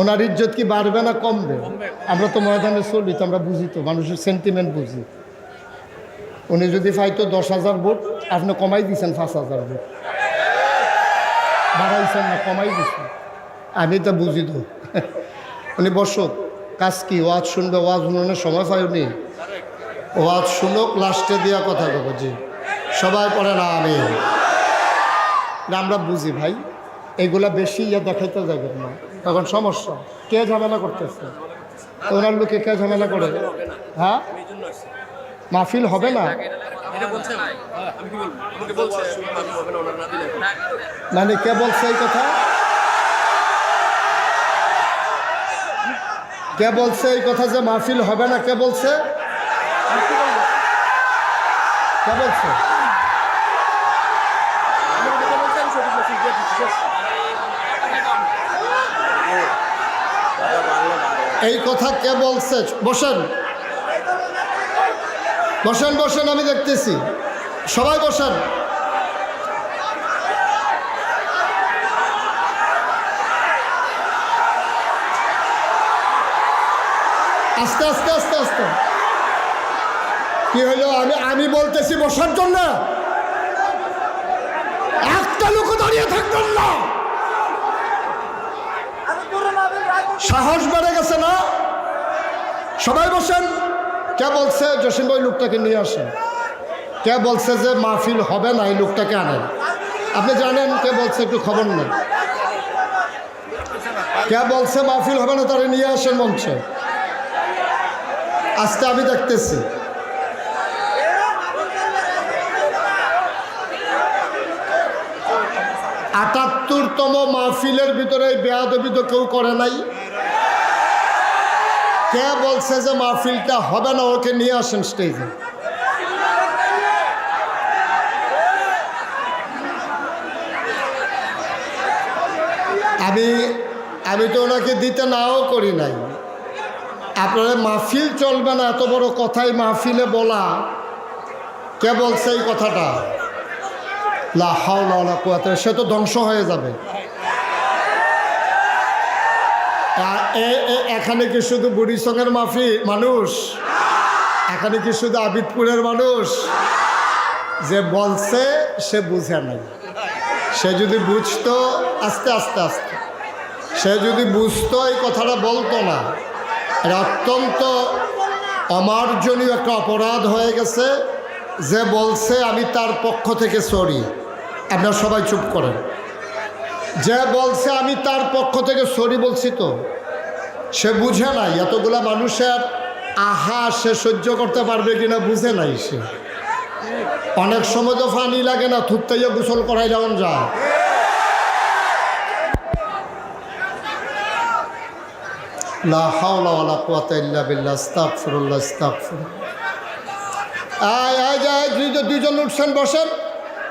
ওনার ইজ্জত কি বাড়বে না কমবে? আমরা তো ময়দানে চলি তো আমরা বুঝি তো মানুষের সেন্টিমেন্ট বুঝি। উনি যদি পাইতো দশ হাজার ভোট আপনি কমাই দিয়েছেন পাঁচ হাজার ভোট। বাড়াইছেন না কমাই দিয়েছেন আমি তো বুঝি তো। উনি বসক কাজ কি? ওয়াজ শুনবে ওয়াজ শুনানোর সময় পাইনি ওয়াজ শুনুক লাস্টে দিয়া কথা দেবো জি। সবাই পড়ে না আমি। আমরা বুঝি ভাই এগুলা বেশি ইয়ে দেখাইতে যাবেন না। তখন সমস্যা। কে ঝামেলা করতেছে? ওনার লোকে কে ঝামেলা করে? হ্যাঁ? মাহফিল হবে না? মানে কে বলছে এই কথা? কে বলছে এই কথা যে মাহফিল হবে না? কে বলছে? কে বলছে? এই কথা কে বলছে? বসেন। বসেন বসেন, আমি দেখতেছি। সবাই বসেন। আস্তে আস্তে আস্তে আস্তে। কি হইল আমি আমি বলতেছি বসার জন্য? একটা লোক দাঁড়িয়ে থাকবেন না। সাহস বেড়ে গেছে না? সবাই বসেন। কে বলছে জসিম ভাই লোকটাকে নিয়ে আসেন? কে বলছে যে মাহফিল হবে না, এই লোকটাকে আনেন? আপনি জানেন কে বলছে, একটু খবর নেই কে বলছে মাহফিল হবে না, তারা নিয়ে আসেন মঞ্চে। আজকে আমি দেখতেছি। আটাত্তরতম মাহফিলের ভিতরে বেয়াদবি তো কেউ করে নাই। কে বলছে যে মাহফিলটা হবে না, ওকে নিয়ে আসেন স্টেজে আমি আমি তো ওনাকে দিতে নাও করি নাই। আপনারা মাহফিল চলবে না, এত বড় কথাই মাহফিলে বলা। কে বলছে এই কথাটা? লাহাউলা কুয়াতে, সে তো ধ্বংস হয়ে যাবে। এখানে কি শুধু বুড়িসঙ্গের মাফি মানুষ? এখানে কি শুধু আবিদপুরের মানুষ? যে বলছে, সে বুঝে নাই। সে যদি বুঝতো, আস্তে আস্তে আস্তে। সে যদি বুঝতো, এই কথাটা বলতো না। অত্যন্ত অমার্জনীয় একটা অপরাধ হয়ে গেছে। যে বলছে, আমি তার পক্ষ থেকে সরি। আপনারা সবাই চুপ করেন। যে বলছে, আমি তার পক্ষ থেকে সরি বলছি তো। সে বুঝে নাই, এতগুলা মানুষের আহা, সে সহ্য করতে পারবে কিনা বুঝে নাই সে। অনেক সময় তো ফানি লাগে না থুত্তাইয়া গোসল করাই যেমন যায়। দুইজন উঠছেন, বসেন।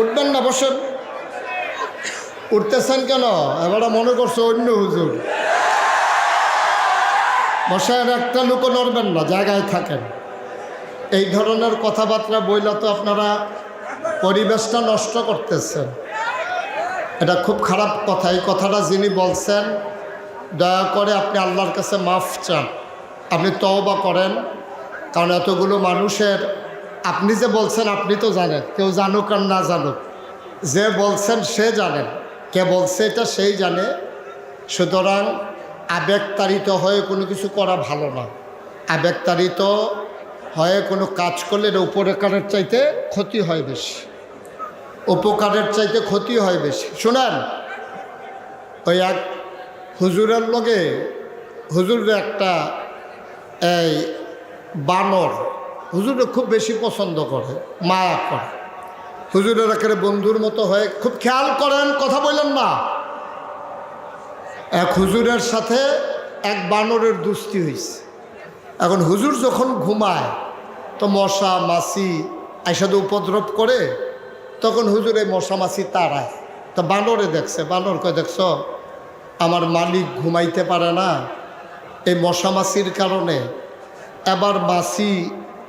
উঠবেন না, বসেন। উঠতেছেন কেন? এবারে মনে করছ অন্য হুজুর। বসেন একটা লোকও নড়বেন না, জায়গায় থাকেন। এই ধরনের কথাবার্তা বইলে তো আপনারা পরিবেশটা নষ্ট করতেছেন। এটা খুব খারাপ কথা। এই কথাটা যিনি বলছেন, দয়া করে আপনি আল্লাহর কাছে মাফ চান। আপনি তওবা করেন, কারণ এতগুলো মানুষের, আপনি যে বলছেন আপনি তো জানেন, কেউ জানুক আর না জানুক। যে বলছেন সে জানেন। কে বলছে এটা সেই জানে, সুতরাং আবেগতাড়িত হয়ে কোনো কিছু করা ভালো না। আবেগতাড়িত হয়ে কোনো কাজ করলে এটা উপকারের চাইতে ক্ষতি হয় বেশি। উপকারের চাইতে ক্ষতি হয় বেশি। শোনান, ওই এক হুজুরের লগে হুজুরের একটা এই বানর হুজুরে খুব বেশি পছন্দ করে, মায়া করে। হুজুরের একেবারে বন্ধুর মতো হয়ে খুব খেয়াল করেন, কথা বললেন না। এক হুজুরের সাথে এক বানরের দুস্তি হয়েছে এখন হুজুর যখন ঘুমায়, তো মশা, মাছি আইসাদে উপদ্রব করে, তখন হুজুর মশা, মাছি তাড়ায়। তো বানরে দেখছে, বানর কয়, দেখছ, আমার মালিক ঘুমাইতে পারে না। এই মশা, মাছির কারণে এবার মাছি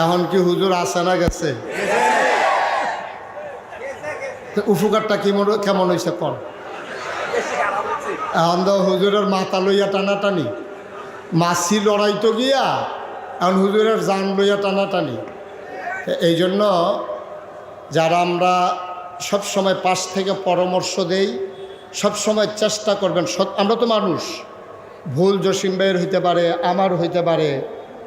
এখন কি হুজুর আসে না গেছে? তো কি কেমন কেমন হয়েছে কর এখন তো হুজুরের মাথা লইয়া টানাটানি। মাছি লড়াইতো গিয়া, এখন হুজুরের জান লইয়া টানাটানি। তো এই জন্য যারা আমরা সব সময় পাশ থেকে পরামর্শ দেই, সব সময় চেষ্টা করবেন। আমরা তো মানুষ। ভুল জসিম ভাইয়ের হইতে পারে, আমার হইতে পারে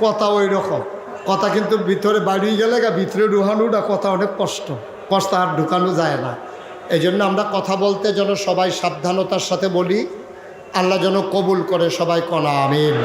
কথা ওই রকম। কথা কিন্তু ভিতরে বাড়িয়ে গেলে গা, ভিতরে ডুহানোটা কথা অনেক কষ্ট। কষ্ট আর ঢুকানো যায় না। এই জন্য আমরা কথা বলতে যেন সবাই সাবধানতার সাথে বলি। আল্লাহ যেন কবুল করে সবাই কনা, আমিন।